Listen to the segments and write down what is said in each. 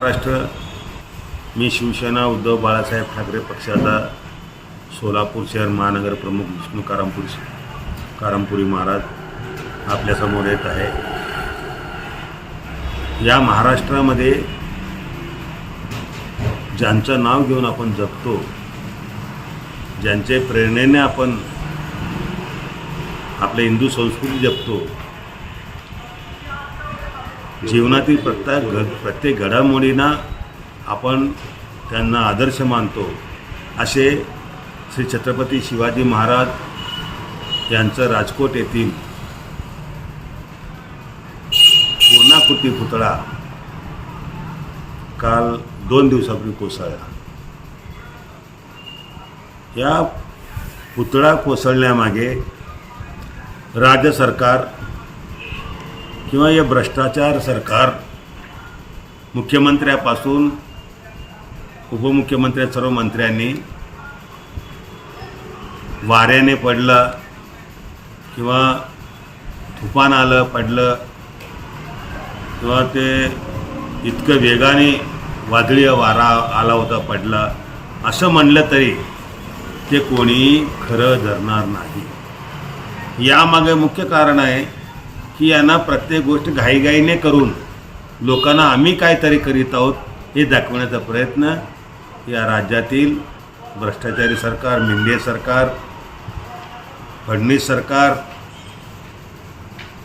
महाराष्ट्र मी शिवसेना उद्धव बाळासाहेब ठाकरे पक्षाचा सोलापूर शहर महानगर प्रमुख विष्णू कारामपुरी कारामपुरी महाराज आपल्यासमोर येत आहे. या महाराष्ट्रामध्ये ज्यांचं नाव घेऊन आपण जगतो ज्यांचे प्रेरणेने आपण आपल्या हिंदू संस्कृती जपतो जीवनातील प्रत्येक घ प्रत्येक घडामोडींना आपण त्यांना आदर्श मानतो असे श्री छत्रपती शिवाजी महाराज यांचं राजकोट येथील पूर्णाकृती पुतळा काल दोन दिवसापूर्वी कोसळला. या पुतळा कोसळण्यामागे राज्य सरकार किंवा हे भ्रष्टाचार सरकार मुख्यमंत्र्यापासून उपमुख्यमंत्री सर्व मंत्र्यांनी वाऱ्याने पडलं किंवा तुफान आलं पडलं किंवा ते इतकं वेगाने वादळी वारा आला होता पडला असं म्हणलं तरी ते कोणी खरं धरणार नाही. यामागे मुख्य कारण आहे की यांना प्रत्येक गोष्ट घाईघाईने करून लोकांना आम्ही काहीतरी करीत आहोत हे दाखवण्याचा प्रयत्न या राज्यातील भ्रष्टाचारी सरकार मेंढे सरकार फडणवीस सरकार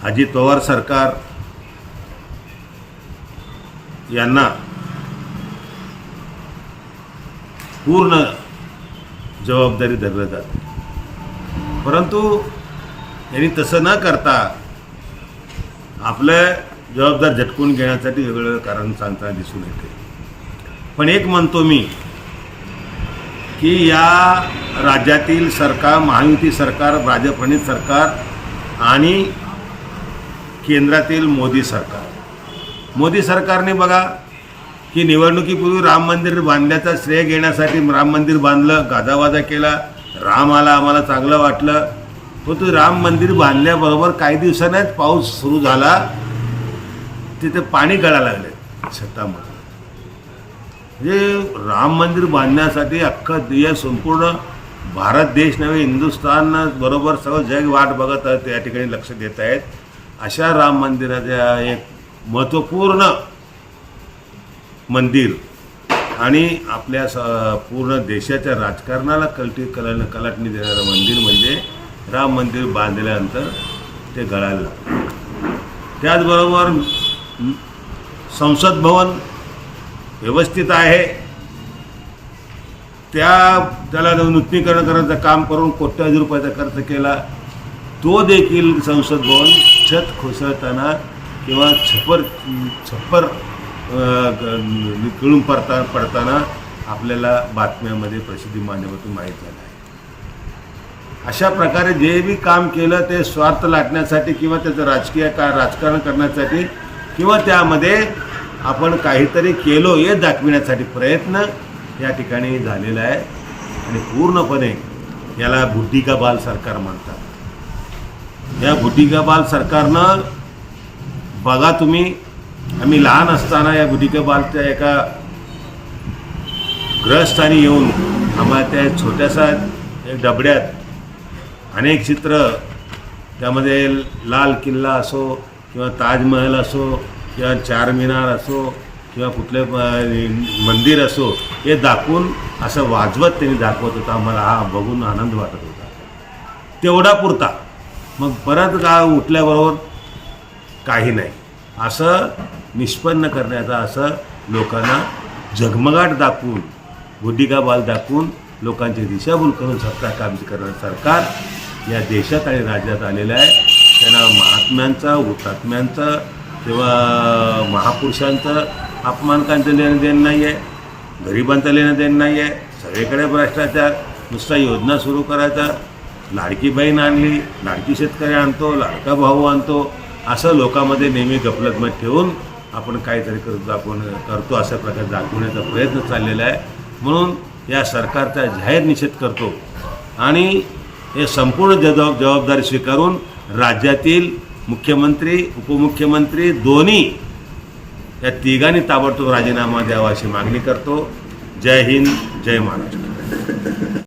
अजित पवार सरकार यांना पूर्ण जबाबदारी धरलं जाते. परंतु यांनी तसं न करता आपलं जबाबदार झटकून घेण्यासाठी वेगवेगळं कारण सांगताना दिसून येते. पण एक म्हणतो मी की या राज्यातील सरकार महायुती सरकार भाजपणित सरकार आणि केंद्रातील मोदी सरकार. मोदी सरकारने बघा की निवडणुकीपूर्वी राम मंदिर बांधण्याचा श्रेय घेण्यासाठी राम मंदिर बांधलं गाजावाजा केला राम आला आम्हाला चांगलं वाटलं. परंतु राम मंदिर बांधल्याबरोबर काही दिवसांनीच पाऊस सुरू झाला. तिथे पाणी गळायला लागले शेतामध्ये म्हणजे राम मंदिर बांधण्यासाठी अख्खा देश संपूर्ण भारत देश नव्हे हिंदुस्थान बरोबर सगळं जग वाट बघत आहेत त्या ठिकाणी लक्ष देत आहेत. अशा राम मंदिराच्या एक महत्त्वपूर्ण मंदिर आणि आपल्या स पूर्ण देशाच्या राजकारणाला कलटी कल कलाटणी देणारं मंदिर म्हणजे राम मंदिर बांधल्यानंतर ते गळायला लागलं त्याचबरोबर संसद भवन व्यवस्थित आहे त्या त्याला नूतनीकरण करण्याचं काम करून कोट्यावधी रुपयाचा खर्च केला तो देखील संसद भवन छत कोसळताना किंवा छप्पर छप्पर गळून पडता पडताना आपल्याला बातम्यामध्ये प्रसिद्धी माध्यमातून माहीत झालं आहे अशा प्रकारे जे बी काम केलं ते स्वार्थ लाटण्यासाठी किंवा त्याचं राजकीय का राजकारण करण्यासाठी किंवा त्यामध्ये आपण काहीतरी केलो हे दाखविण्यासाठी प्रयत्न या ठिकाणी झालेला आहे. आणि पूर्णपणे याला बुद्धिका बाल सरकार म्हणतात. या बुद्धिका बाल सरकारनं बघा तुम्ही आम्ही लहान असताना या बुद्धिका बालच्या एका ग्रहस्थानी येऊन आम्हाला त्या छोट्याशा एक डबड्यात अनेक चित्र त्यामध्ये लाल किल्ला असो किंवा ताजमहल असो किंवा चारमिनार असो किंवा कुठले प- मंदिर असो हे दाखवून असं वाजवत त्यांनी दाखवत होता. आम्हाला हा बघून आनंद वाटत होता. तेवढा पुरता. मग परत का उठल्याबरोबर काही नाही. असं निष्पन्न करण्याचा असं लोकांना झगमगाट दाखवून बुद्धिकाबाल दाखवून लोकांची दिशाभूल करून सत्ता काबीज करणारं सरकार या देशात आणि राज्यात आलेलं आहे. त्यांना महात्म्यांचा हुतात्म्यांचा किंवा महापुरुषांचं अपमानकांचं लेणं देणं नाही आहे गरिबांचं लेणं देणं नाही आहे सगळीकडे भ्रष्टाचार. नुसता योजना सुरू करायचा. लाडकी बहीण आणली लाडकी शेतकरी आणतो लाडका भाऊ आणतो. असं लोकांमध्ये नेहमी गफलतमध्ये ठेवून आपण काहीतरी करतो आपण करतो अशा प्रकारे दाखवण्याचा प्रयत्न चाललेला आहे. म्हणून या सरकारचा जाहीर निषेध करतो. आणि हे संपूर्ण जबाब जबाबदारी स्वीकारून राज्यातील मुख्यमंत्री उपमुख्यमंत्री दोन्ही या तिघांनी ताबडतोब राजीनामा द्यावा अशी मागणी करतो. जय हिंद जय महाराष्ट्र.